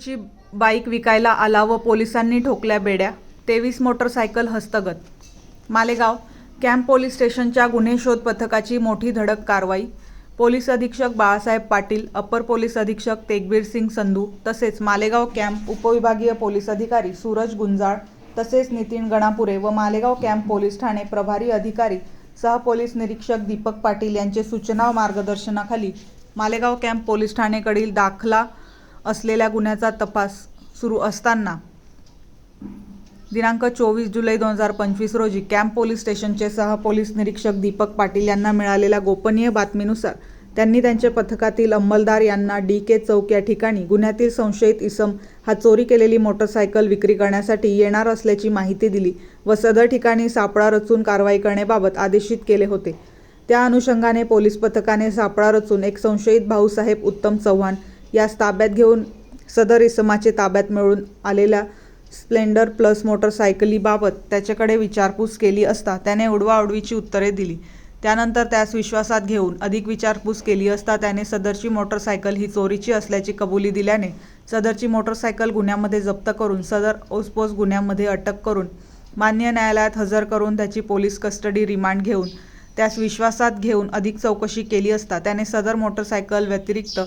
चोरीची बाईक विकायला आला व पोलिसांनी ठोकल्या बेड्या. तेवीस मोटरसायकल हस्तगत. मालेगाव कॅम्प पोलीस स्टेशनच्या गुन्हे शोध पथकाची मोठी धडक कारवाई. पोलीस अधीक्षक बाळासाहेब पाटील अपर पोलीस अधीक्षक तेगबीर सिंग संधू तसेच मालेगाव कॅम्प उपविभागीय पोलीस अधिकारी सूरज गुंजाळ तसेच नितीन गणापुरे व मालेगाव कॅम्प पोलीस ठाणे प्रभारी अधिकारी सह पोलीस निरीक्षक दीपक पाटील यांचे सूचना व मार्गदर्शनाखाली मालेगाव कॅम्प पोलीस ठाणेकडील दाखला असलेल्या गुन्ह्याचा तपास सुरू असताना दिनांक चोवीस जुलै दोन हजार पंचवीस रोजी कॅम्प पोलीस स्टेशनचे सह पोलीस निरीक्षक दीपक पाटील यांना मिळालेल्या गोपनीय बातमीनुसार त्यांनी त्यांच्या पथकातील अंमलदार यांना डी के चौक या ठिकाणी गुन्ह्यातील संशयित इसम हा चोरी केलेली मोटरसायकल विक्री करण्यासाठी येणार असल्याची माहिती दिली व सदर ठिकाणी सापळा रचून कारवाई करण्याबाबत आदेशित केले होते. त्या अनुषंगाने पोलीस पथकाने सापळा रचून एक संशयित भाऊसाहेब उत्तम चव्हाण यास ताब्यात घेऊन सदर इसमाचे ताब्यात मिळून आलेल्या स्प्लेंडर प्लस मोटरसायकलीबाबत त्याच्याकडे विचारपूस केली असता त्याने उडवाउडवीची उत्तरे दिली. त्यानंतर त्यास विश्वासात घेऊन अधिक विचारपूस केली असता त्याने सदरची मोटरसायकल ही चोरीची असल्याची कबुली दिल्याने सदरची मोटरसायकल गुन्ह्यामध्ये जप्त करून सदर ओसपोस गुन्ह्यामध्ये अटक करून मान्य न्यायालयात हजर करून त्याची पोलीस कस्टडी रिमांड घेऊन त्यास विश्वासात घेऊन अधिक चौकशी केली असता त्याने सदर मोटरसायकल व्यतिरिक्त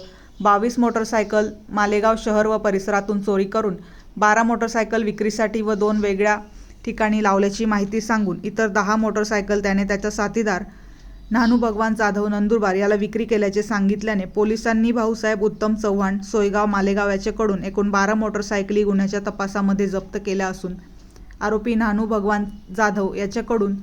बावीस मोटरसायकल मालेगाव शहर व परिसरातून चोरी करून बारा मोटरसायकल विक्रीसाठी व दोन वेगळ्या ठिकाणी लावल्याची माहिती सांगून इतर दहा मोटरसायकल त्याने त्याचा साथीदार नानू भगवान जाधव नंदुरबार याला विक्री केल्याचे सांगितल्याने पोलिसांनी भाऊसाहेब उत्तम चव्हाण सोयगाव मालेगाव याच्याकडून एकूण बारा मोटरसायकली गुन्ह्याच्या तपासामध्ये जप्त केल्या असून आरोपी नानू भगवान जाधव याच्याकडून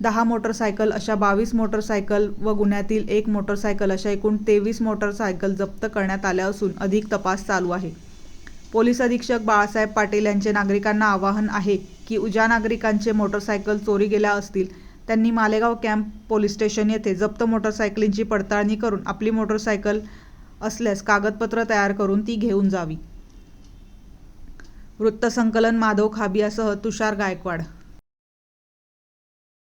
दहा मोटरसायकल अशा बावीस मोटरसायकल व गुन्ह्यातील एक मोटरसायकल अशा एकूण तेवीस मोटरसायकल जप्त करण्यात आल्या असून अधिक तपास चालू आहे. पोलीस अधीक्षक बाळासाहेब पाटील यांचे नागरिकांना आवाहन आहे की उज्या नागरिकांचे मोटरसायकल चोरी गेल्या असतील त्यांनी मालेगाव कॅम्प पोलीस स्टेशन येथे जप्त मोटरसायकलींची पडताळणी करून आपली मोटरसायकल असल्यास कागदपत्र तयार करून ती घेऊन जावी. वृत्तसंकलन माधव खाबियासह तुषार गायकवाड